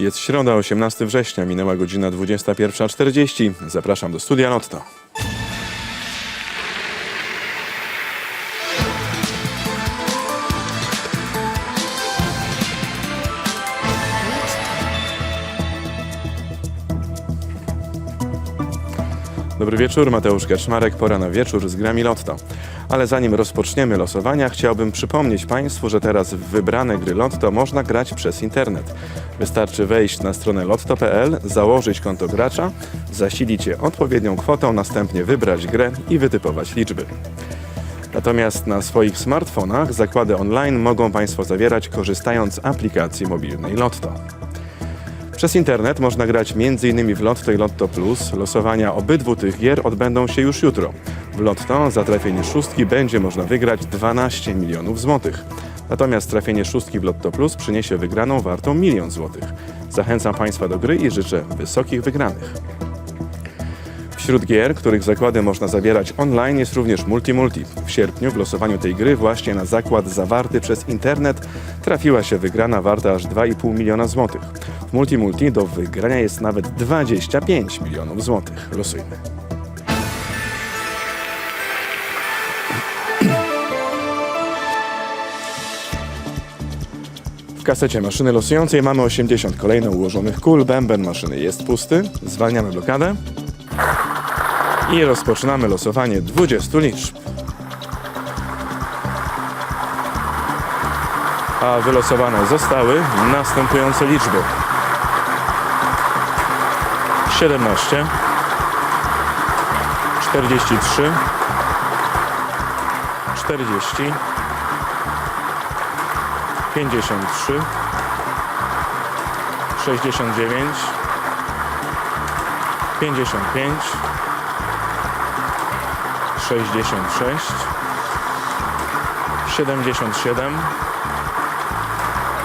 Jest środa, 18 września, minęła godzina 21.40. Zapraszam do studia Lotto. Dobry wieczór, Mateusz Kaczmarek, pora na wieczór z grami Lotto. Ale zanim rozpoczniemy losowania, chciałbym przypomnieć Państwu, że teraz w wybrane gry Lotto można grać przez internet. Wystarczy wejść na stronę lotto.pl, założyć konto gracza, zasilić je odpowiednią kwotą, następnie wybrać grę i wytypować liczby. Natomiast na swoich smartfonach zakłady online mogą Państwo zawierać korzystając z aplikacji mobilnej Lotto. Przez internet można grać m.in. w Lotto i Lotto Plus. Losowania obydwu tych gier odbędą się już jutro. W Lotto za trafienie szóstki będzie można wygrać 12 milionów złotych. Natomiast trafienie szóstki w Lotto Plus przyniesie wygraną wartą milion złotych. Zachęcam Państwa do gry i życzę wysokich wygranych. Wśród gier, których zakłady można zawierać online jest również Multi-Multi. W sierpniu w losowaniu tej gry właśnie na zakład zawarty przez internet trafiła się wygrana warta aż 2,5 miliona złotych. W Multi-Multi do wygrania jest nawet 25 milionów złotych. Losujmy. W kasecie maszyny losującej mamy 80 kolejno ułożonych kul. Bęben maszyny jest pusty. Zwalniamy blokadę. I rozpoczynamy losowanie 20 liczb. A wylosowane zostały następujące liczby. 17 43 40 53 69 55 66 77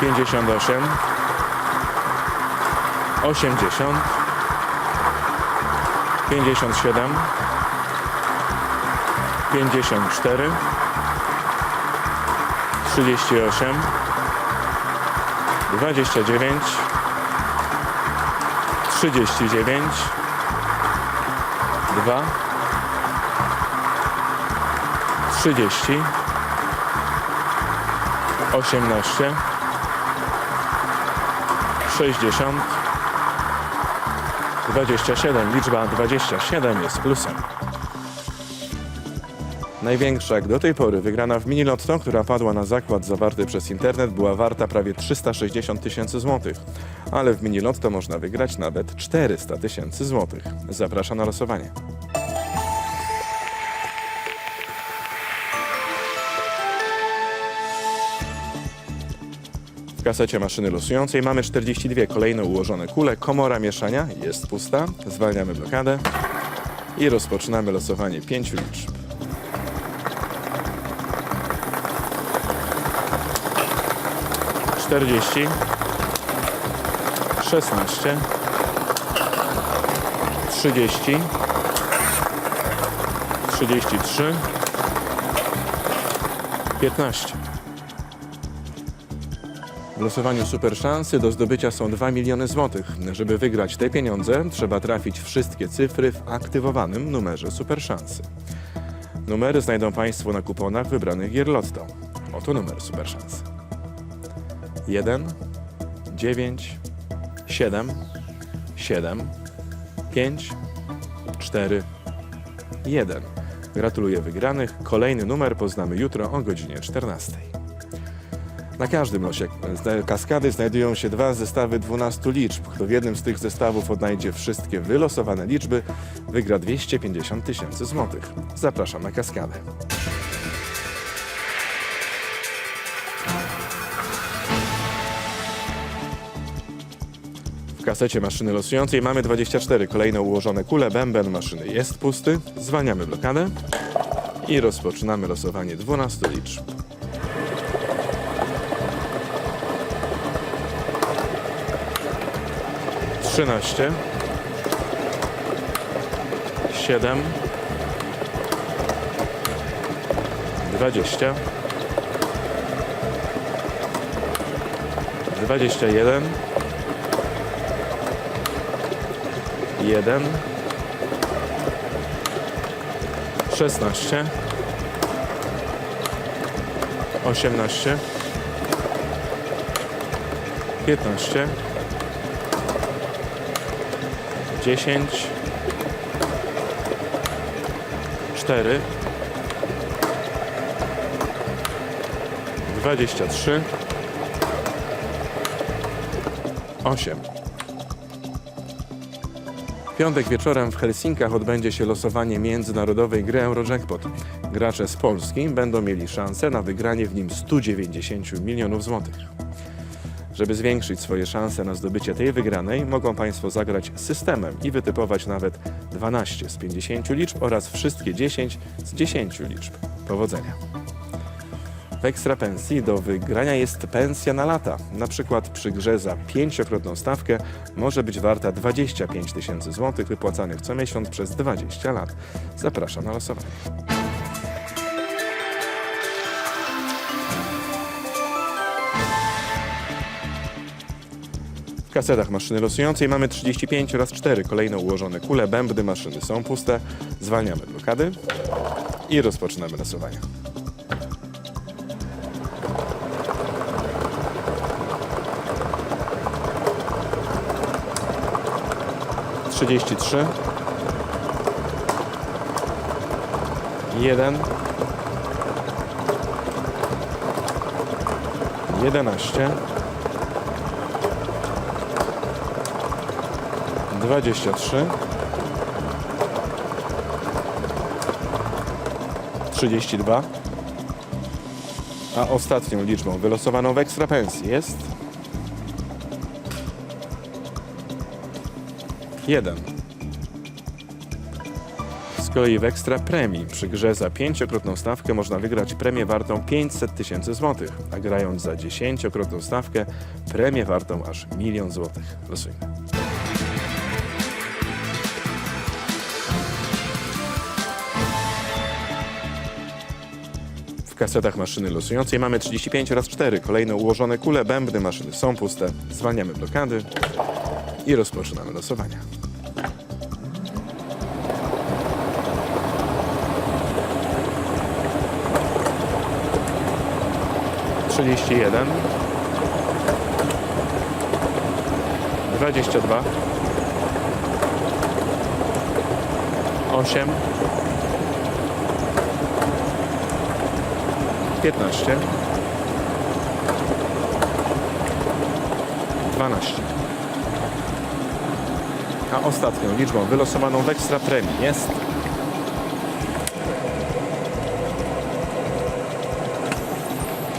58 80 57 54 38 29 39 2 30 18 60 27. Liczba 27 jest plusem. Największa jak do tej pory wygrana w mini lotto, która padła na zakład zawarty przez internet, była warta prawie 360 tysięcy złotych. Ale w mini lotto można wygrać nawet 400 tysięcy złotych. Zapraszam na losowanie. Kasecie maszyny losującej mamy 42 kolejno ułożone kule. Komora mieszania jest pusta. Zwalniamy blokadę i rozpoczynamy losowanie 5 liczb. Czterdzieści, szesnaście, trzydzieści, trzydzieści trzy, piętnaście. W losowaniu super szansy do zdobycia są 2 miliony złotych. Żeby wygrać te pieniądze, trzeba trafić wszystkie cyfry w aktywowanym numerze super szansy. Numery znajdą Państwo na kuponach wybranych gier. Oto numer super szansy. 1, 9, 7, 7, 5, 4, 1. Gratuluję wygranych. Kolejny numer poznamy jutro o godzinie 14. Na każdym losie kaskady znajdują się dwa zestawy 12 liczb. Kto w jednym z tych zestawów odnajdzie wszystkie wylosowane liczby, wygra 250 tysięcy złotych. Zapraszam na kaskadę. W kasecie maszyny losującej mamy 24 kolejno ułożone kule. Bęben maszyny jest pusty. Zwalniamy blokadę i rozpoczynamy losowanie 12 liczb. 13 7 20 21 jeden, szesnaście, osiemnaście, piętnaście, dziesięć, cztery, dwadzieścia trzy, osiem. W piątek wieczorem w Helsinkach odbędzie się losowanie międzynarodowej gry Eurojackpot. Gracze z Polski będą mieli szansę na wygranie w nim 190 milionów złotych. Żeby zwiększyć swoje szanse na zdobycie tej wygranej, mogą Państwo zagrać systemem i wytypować nawet 12 z 50 liczb oraz wszystkie 10 z 10 liczb. Powodzenia! W ekstra pensji do wygrania jest pensja na lata. Na przykład przy grze za pięciokrotną stawkę może być warta 25 tysięcy złotych wypłacanych co miesiąc przez 20 lat. Zapraszam na losowanie. Kasetach maszyny losującej mamy 35 oraz 4 kolejno ułożone kule. Bębny maszyny są puste. Zwalniamy blokady i rozpoczynamy losowanie. Trzydzieści trzy. Jeden. Jedenaście. Dwadzieścia trzy. Trzydzieści dwa. A ostatnią liczbą wylosowaną w ekstra pensji jest... Jeden. Z kolei w ekstra premii przy grze za pięciokrotną stawkę można wygrać premię wartą 500 tysięcy złotych, a grając za dziesięciokrotną stawkę premię wartą aż milion złotych. Losujmy. Kasetach maszyny losującej mamy 35 oraz 4 kolejne ułożone kule, bębny maszyny są puste. Zwalniamy blokady i rozpoczynamy losowanie. Trzydzieści jeden, dwadzieścia dwa, osiem, piętnaście, dwanaście. A ostatnią liczbą wylosowaną w ekstra premii jest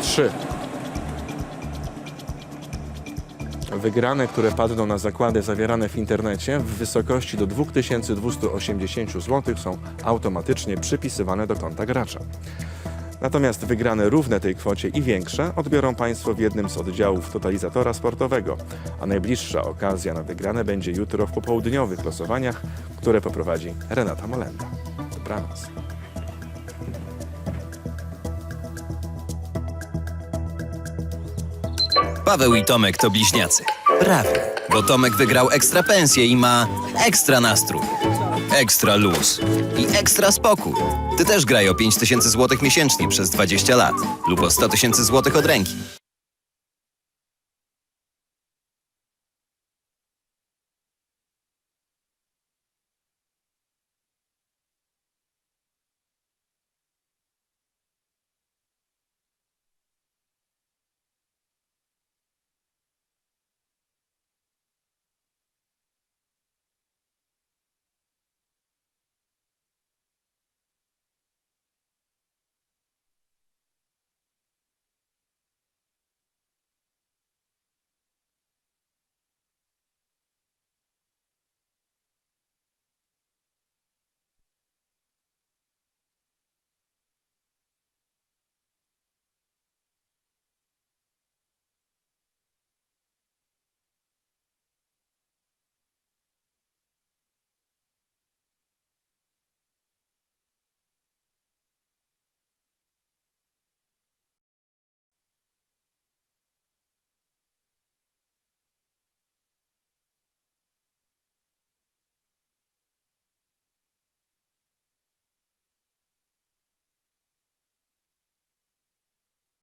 trzy. Wygrane, które padną na zakłady zawierane w internecie w wysokości do 2280 zł są automatycznie przypisywane do konta gracza. Natomiast wygrane równe tej kwocie i większe odbiorą Państwo w jednym z oddziałów totalizatora sportowego, a najbliższa okazja na wygrane będzie jutro w popołudniowych losowaniach, które poprowadzi Renata Molenda. Dobranoc. Paweł i Tomek to bliźniacy. Prawie. Bo Tomek wygrał ekstra pensję i ma ekstra nastrój, ekstra luz i ekstra spokój. Ty też graj o 5000 zł miesięcznie przez 20 lat lub o 100 tysięcy złotych od ręki.